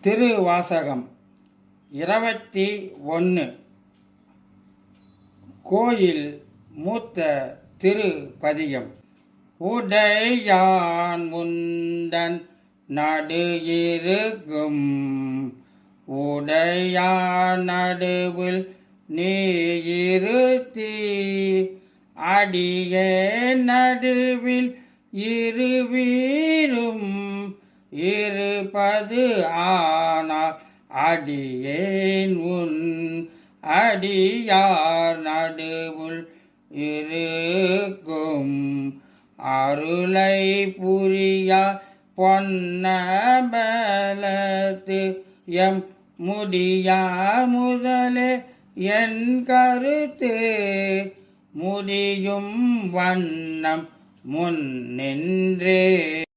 திருவாசகம் இருபத்தி ஒன்று கோயில் மூத்த திருப்பதிகம். உடையான் முந்தன் நடு இருக்கும். உடையான் நடுவில் நீ இருத்தி. அடியே நடுவில் இருவி இருப்பது ஆனால் அடியேன் உன் அடியார் நடுவுள் இருக்கும். அருளை புரியா பொன்னபலத்து எம் முடியா முதலே என் கருத்து. முடியும் வண்ணம் முன் நின்றே